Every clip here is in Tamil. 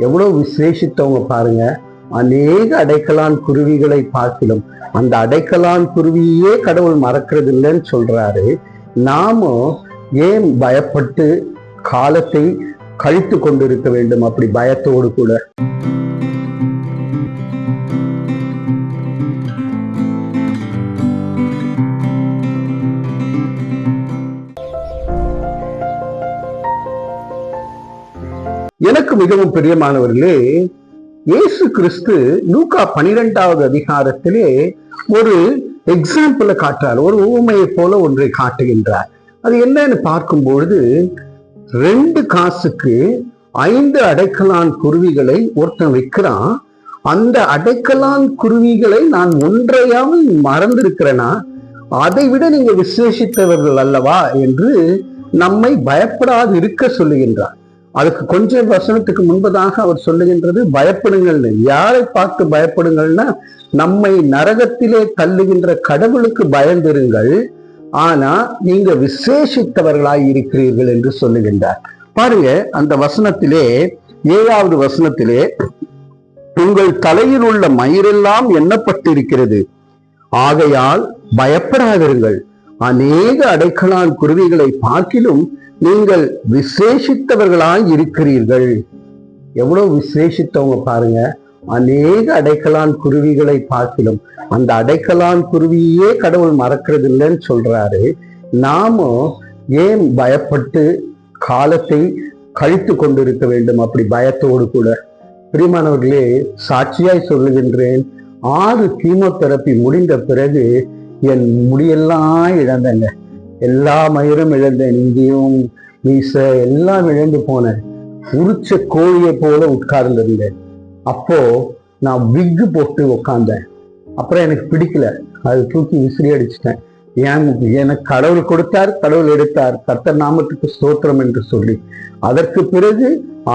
எவ்வளவு விசேஷித்தவங்க பாருங்க. அநேக அடைக்கலான் குருவிகளை பார்க்கிலும் அந்த அடைக்கலான் குருவியே கடவுள் மறக்கிறது இல்லைன்னு சொல்றாரு. நாமும் ஏன் பயப்பட்டு காலத்தை கழித்து கொண்டிருக்க வேண்டும் அப்படி பயத்தோடு கூட? எனக்கு மிகவும் பிரியமானவர்களே இயேசு கிறிஸ்து லூக்கா பனிரெண்டாவது அதிகாரத்திலே ஒரு எக்ஸாம்பிளை காட்டுறார். ஒரு ஊமையை போல ஒன்றை காட்டுகின்றார். அது என்னன்னு பார்க்கும் பொழுது ரெண்டு காசுக்கு ஐந்து அடைக்கலான் குருவிகளை ஒருத்தன் வைக்கிறான் அந்த அடைக்கலான் குருவிகளை நான் ஒன்றையாவது மறந்திருக்கிறேனா? அதை விட நீங்க விசேஷித்தவர்கள் அல்லவா என்று நம்மை பயப்படாது இருக்க சொல்லுகின்றார். அதுக்கு கொஞ்சம் வசனத்துக்கு முன்பதாக அவர் சொல்லுகின்றது பயப்படுங்கள்னு யாரை பார்த்து பயப்படுங்கள்னா நம்மை நரகத்திலே தள்ளுகின்ற கடவுளுக்கு பயந்திருங்கள். ஆனா நீங்க விசேஷித்தவர்களாய் இருக்கிறீர்கள் என்று சொல்லுகின்றார். பாருங்க அந்த வசனத்திலே ஏழாவது வசனத்திலே உங்கள் தலையில் உள்ள மயிரெல்லாம் எண்ணப்பட்டிருக்கிறது. ஆகையால் பயப்படாதிருங்கள். அநேக அடைக்கலான் குருவிகளை பார்க்கிலும் நீங்கள் விசேஷித்தவர்களாய் இருக்கிறீர்கள். எவ்வளவு விசேஷித்தவங்க பாருங்க. அநேக அடைக்கலான் குருவிகளை பார்க்கிலும் அந்த அடைக்கலான் குருவியே கடவுள் மறக்கிறது இல்லைன்னு சொல்றாரு. நாமும் ஏன் பயப்பட்டு காலத்தை கழித்து கொண்டிருக்க வேண்டும் அப்படி பயத்தோடு கூட? பிரிமானவர்களே சாட்சியாய் சொல்லுகின்றேன் ஆறு கீமோதெரப்பி முடிந்த பிறகு என் முடியெல்லாம் இழந்தேங்க. எல்லா மயிரும் இழந்தேன் இங்கேயும் மீச எல்லாம் இழந்து போனேன் உரிச்ச கோழியை போல உட்கார்ந்திருந்தேன் அப்போ நான் விக்கு போட்டு உட்கார்ந்தேன் அப்புறம் எனக்கு பிடிக்கல. அது தூக்கி விசிறி அடிச்சிட்டேன் ஏன் எனக்கு கடவுள் கொடுத்தார் கடவுள் எடுத்தார். கர்த்தர் நாமத்துக்கு ஸ்தோத்திரம் என்று சொல்லி. அதற்கு பிறகு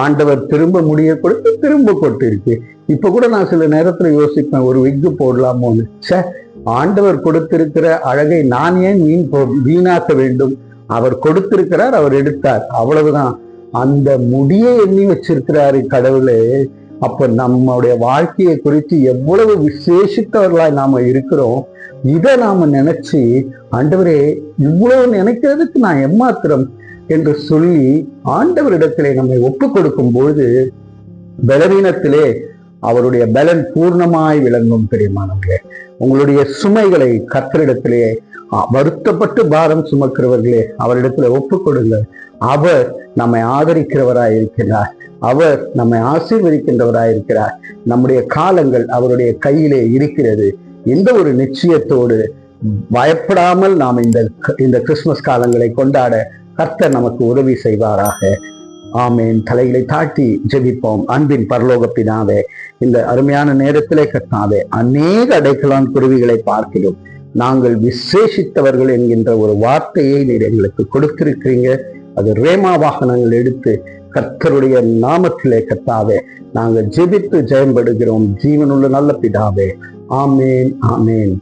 ஆண்டவர் திரும்ப முடிய கொடுத்து திரும்ப கொட்டிருக்கு இப்ப கூட நான் சில நேரத்துல யோசிப்பேன் ஒரு விக்கு போடலாமோன்னு. ச்சே ஆண்டவர் கொடுத்திருக்கிற அழகை நான் ஏன் வீண் போ- வீணாக்க வேண்டும்? அவர் கொடுத்திருக்கிறார் அவர் எடுத்தார். அவ்வளவுதான். அந்த முடியை எண்ணி வச்சிருக்கிறாரு கடவுளே. அப்ப நம்முடைய வாழ்க்கையை குறித்து எவ்வளவு விசேஷித்தவர்களாய் நாம இருக்கிறோம். இதை நாம நினைச்சு ஆண்டவரே இவ்வளவு நினைக்கிறதுக்கு நான் எம்மாத்திரம்? என்று சொல்லி ஆண்டவரிடத்திலே நம்மை ஒப்பு கொடுக்கும் பொழுது பலவீனத்திலே அவருடைய பலன் பூர்ணமாய் விளங்கும் பெரியமானவர்களே. உங்களுடைய சுமைகளை கத்தரிடத்திலே வருத்தப்பட்டு பாரம் சுமக்கிறவர்களே அவரிடத்துல ஒப்பு கொடுங்கள் அவர் நம்மை ஆதரிக்கிறவராய் இருக்கிறார். அவர் நம்மை ஆசீர்வதிக்கின்றவராயிருக்கிறார் நம்முடைய காலங்கள் அவருடைய கையிலே இருக்கிறது. இந்த ஒரு நிச்சயத்தோடு பயப்படாமல் நாம் இந்த இந்த கிறிஸ்துமஸ் காலங்களை கொண்டாட கர்த்தர் நமக்கு உதவி செய்வாராக. ஆமேன். தலைகளை தாட்டி ஜெபிப்போம். அன்பின் பரலோக பிதாவே இந்த அருமையான நேரத்திலே கட்டாவே அநேக அடைக்கலான் குருவிகளை பார்க்கிறோம். நாங்கள் விசேஷித்தவர்கள் என்கின்ற ஒரு வார்த்தையை நீர் எங்களுக்கு கொடுத்திருக்கிறீங்க. அது ரேமா வாகனங்கள் எடுத்து கர்த்தருடைய நாமத்திலே கத்தாவே நாங்கள் ஜெபித்து ஜெயம்படுகிறோம். ஜீவனுள்ள நல்ல பிதாவே ஆமேன் ஆமேன்.